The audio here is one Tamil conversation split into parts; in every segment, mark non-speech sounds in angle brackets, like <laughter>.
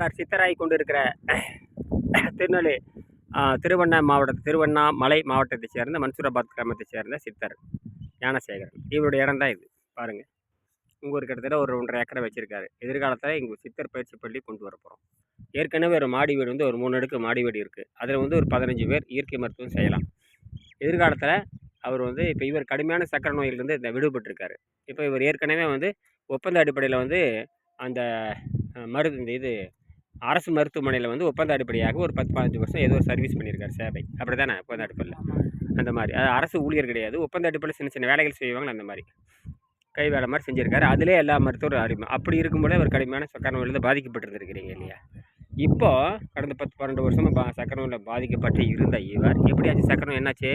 சார் சித்தராகி கொண்டு இருக்கிற திருநெல்வேலி திருவண்ணா மாவட்ட திருவண்ணாமலை மாவட்டத்தைச் சேர்ந்த மன்சூராபாத் கிராமத்தைச் சேர்ந்த சித்தர் ஞானசேகரன். இவருடைய இடம் தான் இது. பாருங்கள் இங்கே ஒரு கிட்டத்தட்ட ஒரு ஒன்றரை ஏக்கரை வச்சுருக்காரு. எதிர்காலத்தில் இங்கே சித்தர் பயிற்சி பள்ளி கொண்டு வர போகிறோம் ஏற்கனவே ஒரு மாடி வீடு வந்து ஒரு மூணு அடுக்கு மாடி வீடு இருக்குது அதில் வந்து ஒரு பதினஞ்சு பேர் இயற்கை மருத்துவம் செய்யலாம். எதிர்காலத்தில் அவர் வந்து இப்போ இவர் கடுமையான சக்கரை நோயிலிருந்து இந்த விடுபட்டிருக்காரு. இப்போ இவர் ஏற்கனவே வந்து ஒப்பந்த அடிப்படையில் வந்து அந்த மருந்து இந்த இது அரசு மருத்துவமனையில் வந்து ஒப்பந்த அடிப்படையாக ஒரு பத்து பதினஞ்சு வருஷம் ஏதோ ஒரு சர்வீஸ் பண்ணியிருக்காரு சேவை. அப்படி தானே ஒப்பந்த அடிப்படையில் அந்த மாதிரி. அது அரசு ஊழியர் கிடையாது. ஒப்பந்த அடிப்படையில் சின்ன சின்ன வேலைகள் செய்வாங்க அந்த மாதிரி. கை வேலை மாதிரி செஞ்சுருக்காரு. அதிலே எல்லா மருத்துவரும் அறிமுறை அப்படி இருக்கும்போது அவர் கடுமையான சக்கரை நோயிலிருந்து பாதிக்கப்பட்டிருந்திருக்கிறீங்க இல்லையா? இப்போ கடந்த பத்து பன்னெண்டு வருஷமாக பா சக்கரை நோயில் பாதிக்கப்பட்டு இருந்த இவர் எப்படியாச்சும் சக்கரை நோய் என்னாச்சு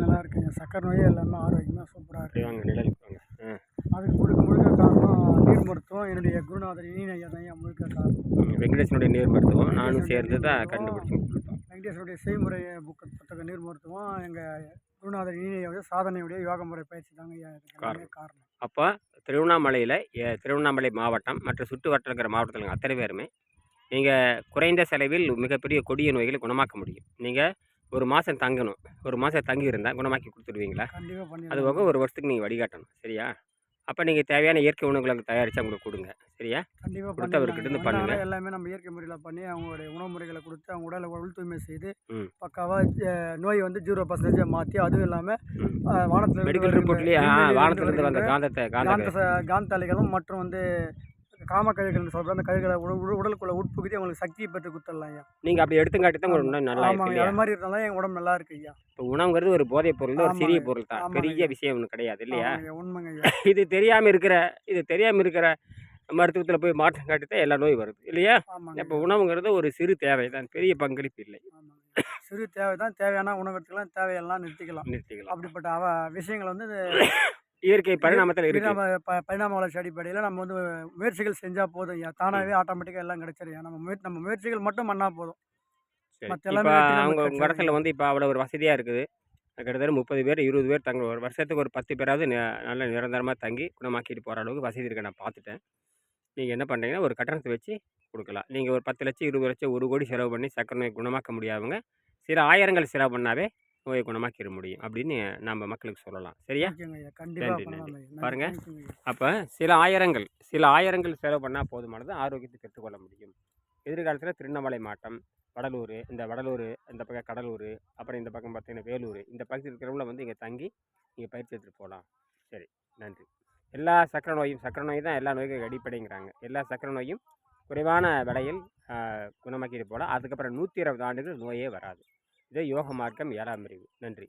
நல்லா இருக்குங்க சக்கரை நோயே எல்லாமே ஆரோக்கியமாக சூப்பராக இருக்கு வாங்க நிழலுக்கு வாங்க ஆ அதுக்கு முழுக்க முழுக்க காரணம் நீர் மருத்துவம் என்னுடைய குருநாதர் இனி ஐயா தான் ஐயா முழுக்க காரணம் ம், வெங்கடேசனுடைய நீர் மருத்துவம் நானும் சேர்ந்து தான் கண்டுபிடிச்சி வெங்கடேஸ்வருடைய செய்முறை புக்கு புத்தக நீர் மருத்துவம் எங்கள் குருநாதர் இனி ஐயா வந்து சாதனையுடைய யோக முறை பயிற்சி தாங்க காரணம். அப்போ திருவண்ணாமலையில் திருவண்ணாமலை மாவட்டம் மற்றும் சுற்று இருக்கிற மாவட்டத்தில் அத்தனை பேருமே நீங்கள் குறைந்த செலவில் மிகப்பெரிய கொடிய நோய்களை குணமாக்க முடியும். நீங்கள் ஒரு மாதம் தங்கணும். ஒரு மாதம் தங்கி இருந்தால் குணமாக்கி பண்ணி அது போக ஒரு வருஷத்துக்கு நீங்கள் வடிகாட்டணும் சரியா? அப்போ நீங்கள் தேவையான இயற்கை உணவுகளை தயாரித்து அவங்களுக்கு கொடுங்க சரியா கண்டிப்பாக கொடுத்து அவர்கிட்ட இருந்து பண்ணுங்க. எல்லாமே நம்ம இயற்கை முறையில் பண்ணி அவங்களுடைய உணவு முறைகளை கொடுத்து அவங்க உடலை உள் தூய்மை செய்து. பக்காவாக நோய் வந்து ஜீரோ பர்சன்டேஜ் மாற்றி அதுவும் இல்லாமல். வானத்தில் மெடிக்கல் ரிப்போர்ட்லேயே வானத்திலிருந்து வந்த காந்தத்தை காந்த காந்த காந்தாளிகளும் மற்றும் வந்து காமக்கழிகள் சொல்கிற அந்த கழிகளை உட- உட- உடலுக்குள்ள உட்புகுதி அவங்களுக்கு சக்தியை பெற்று கொடுத்துடலாம் ஐயா. நீங்கள் அப்படி எடுத்துக்காட்டி தான் உங்களுக்கு இன்னும் நல்லா இல்லையா? அது மாதிரி இருந்தாலும் என் உடம்பு நல்லா இருக்கு ஐயா. இப்போ உணவுங்கிறது ஒரு போதைப் பொருள் ஒரு சிறிய. பொருள் தான். பெரிய விஷயம் ஒன்றும் கிடையாது இல்லையா? உண்மைங்க ஐயா. <laughs> இது தெரியாமல் இருக்கிற இது தெரியாமல் இருக்கிற மருத்துவத்தில் போய் மாற்றம் காட்டி தான் எல்லா நோய் வருது இல்லையா? இப்போ உணவுங்கிறது ஒரு சிறு தேவை தான் பெரிய பங்களிப்பு இல்லை. சிறு தேவை தான் தேவையான உணவு எடுத்துக்கலாம் தேவையெல்லாம் நிறுத்திக்கலாம். நிறுத்திக்கலாம். அப்படிப்பட்ட அவ விஷயங்கள் வந்து <coughs> இயற்கை பரிணாமத்தில் இருக்கு. பரிணாம ப- பரிணாம வளர்ச்சி அடிப்படையில் நம்ம வந்து முயற்சிகள் செஞ்சால் போதும். ஐயா தானாகவே ஆட்டோமேட்டிக்காக எல்லாம் கிடைச்சிரும். நம்ம முயற்சி நம்ம முயற்சிகள் மட்டும் பண்ணால் போதும். எல்லாமே நமக்கு அவங்க உங்கள். இடத்துல வந்து இப்போ அவ்வளோ ஒரு வசதியாக இருக்குது. கிட்டத்தட்ட முப்பது பேர் இருபது பேர் தங்க ஒரு வருஷத்துக்கு ஒரு பத்து பேராவது நல்ல நிரந்தரமாக தங்கி குணமாக்கிட்டு போகிற அளவுக்கு வசதி இருக்க நான் பார்த்துட்டேன். நீங்கள் என்ன பண்ணுறீங்கன்னா ஒரு கட்டணத்தை வச்சு கொடுக்கலாம். நீங்கள் ஒரு பத்து லட்சம் இருபது லட்சம் ஒரு கோடி செலவு பண்ணி சக்கரை நோய் குணமாக்க முடியாதவங்க சில ஆயிரங்கள் செலவு பண்ணாவே நோயை குணமாக்கிட முடியும். அப்படின்னு நம்ம மக்களுக்கு சொல்லலாம். சரியா? நன்றி, நன்றி. ஐயா. நன்றி, பாருங்க. தேங்க்யூங்க ஐயா. அப்போ சில ஆயிரங்கள் சில ஆயிரங்கள் செலவு பண்ணால் போதுமானது ஆரோக்கியத்தை பெற்றுக்கொள்ள முடியும். எதிர்காலத்தில் திருவண்ணாமலை மாவட்டம் வடலூர் இந்த வடலூர் இந்த பக்கம் கடலூர் அப்புறம் இந்த பக்கம் பார்த்தீங்கன்னா வேலூர் இந்த பக்கத்தில் இருக்கிறவங்கள வந்து இங்கே தங்கி நீங்கள் பயிற்சி எடுத்துகிட்டு போகலாம் சரி நன்றி. எல்லா சக்கரை நோயும் சக்கரை நோய் தான் எல்லா நோய்க்கும் அடிப்படைங்கிறாங்க. எல்லா சக்கரை நோயும் குறைவான விலையில் குணமாக்கிட்டு போகலாம். அதுக்கப்புறம் நூற்றி இருபது ஆண்டுகள் நோயே வராது. இதே யோக மார்க்கம் ஏழாம் அறிவு நன்றி.